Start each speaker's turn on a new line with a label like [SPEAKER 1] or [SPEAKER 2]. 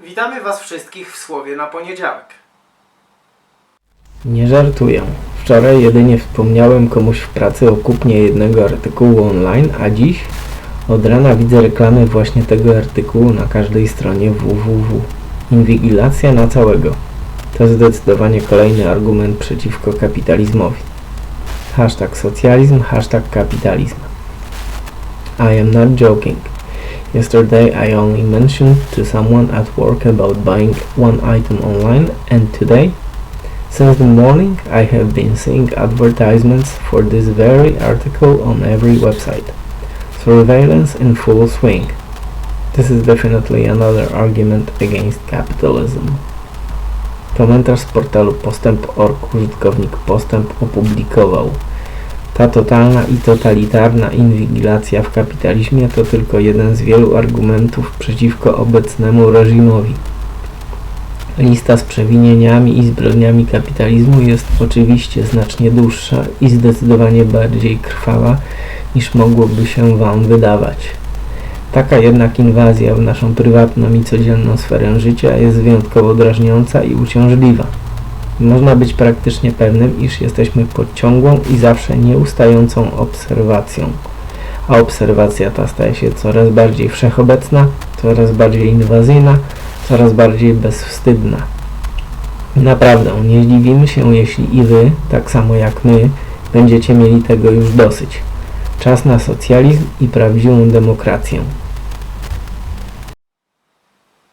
[SPEAKER 1] Witamy Was wszystkich w Słowie na poniedziałek.
[SPEAKER 2] Nie żartuję. Wczoraj jedynie wspomniałem komuś w pracy o kupnie jednego artykułu online, a dziś od rana widzę reklamy właśnie tego artykułu na każdej stronie www. Inwigilacja na całego. To zdecydowanie kolejny argument przeciwko kapitalizmowi. Hashtag socjalizm, hashtag kapitalizm. I am not joking. Yesterday I only mentioned to someone at work about buying one item online and today Since the morning, I have been seeing advertisements for this very article on every website. Surveillance in full swing. This is definitely another argument against capitalism. Komentarz z portalu Postęp.org użytkownik Postęp opublikował Ta totalna i totalitarna inwigilacja w kapitalizmie to tylko jeden z wielu argumentów przeciwko obecnemu reżimowi. Lista z przewinieniami i zbrodniami kapitalizmu jest oczywiście znacznie dłuższa i zdecydowanie bardziej krwawa niż mogłoby się Wam wydawać. Taka jednak inwazja w naszą prywatną i codzienną sferę życia jest wyjątkowo drażniąca i uciążliwa. Można być praktycznie pewnym, iż jesteśmy pod ciągłą i zawsze nieustającą obserwacją. A obserwacja ta staje się coraz bardziej wszechobecna, coraz bardziej inwazyjna, coraz bardziej bezwstydna. Naprawdę, nie zdziwimy się, jeśli i Wy, tak samo jak my, będziecie mieli tego już dosyć. Czas na socjalizm i prawdziwą demokrację.